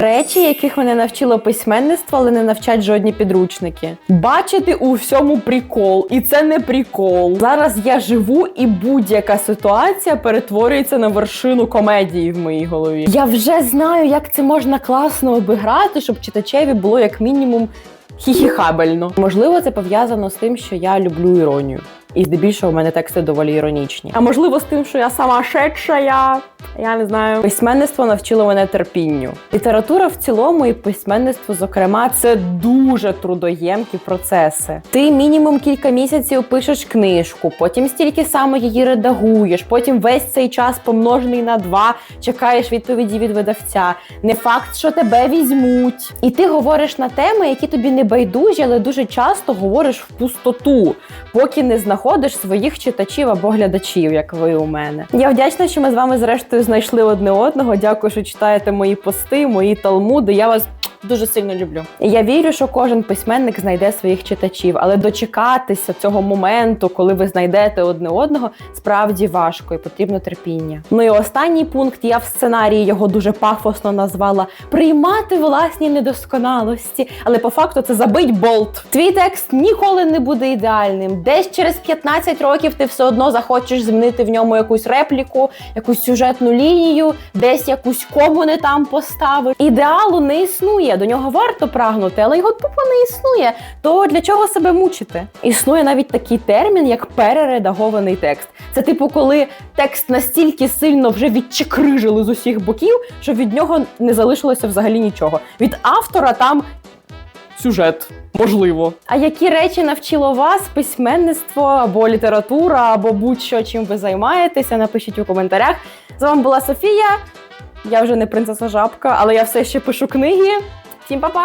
Речі, яких мене навчило письменництво, але не навчать жодні підручники. Бачити у всьому прикол, і це не прикол. Зараз я живу, і будь-яка ситуація перетворюється на вершину комедії в моїй голові. Я вже знаю, як це можна класно обіграти, щоб читачеві було як мінімум хіхіхабельно. Можливо, це пов'язано з тим, що я люблю іронію. І здебільшого в мене тексти доволі іронічні. А можливо, з тим, що я сама шедша, я не знаю. Письменництво навчило мене терпінню. Література в цілому і письменництво, зокрема, це дуже трудоємкі процеси. Ти мінімум кілька місяців пишеш книжку, потім стільки само її редагуєш, потім весь цей час помножений на два чекаєш відповіді від видавця. Не факт, що тебе візьмуть. І ти говориш на теми, які тобі не байдужі, але дуже часто говориш в пустоту, поки не знаходиш своїх читачів або глядачів, як ви у мене. Я вдячна, що ми з вами зрештою знайшли одне одного. Дякую, що читаєте мої пости, мої талмуди. Я вас. Дуже сильно люблю. Я вірю, що кожен письменник знайде своїх читачів, але дочекатися цього моменту, коли ви знайдете одне одного, справді важко і потрібно терпіння. Ну і останній пункт я в сценарії його дуже пафосно назвала приймати власні недосконалості, але по факту це забить болт. Твій текст ніколи не буде ідеальним. Десь через 15 років ти все одно захочеш змінити в ньому якусь репліку, якусь сюжетну лінію, десь якусь кому не там поставиш. Ідеалу не існує. До нього варто прагнути, але його тупо не існує. То для чого себе мучити? Існує навіть такий термін, як перередагований текст. Це типу, коли текст настільки сильно вже відчекрижили з усіх боків, що від нього не залишилося взагалі нічого. Від автора там сюжет. Можливо. А які речі навчило вас письменництво або література, або будь-що, чим ви займаєтеся? Напишіть у коментарях. З вами була Софія. Я вже не принцеса жабка, але я все ще пишу книги. Всім па-па!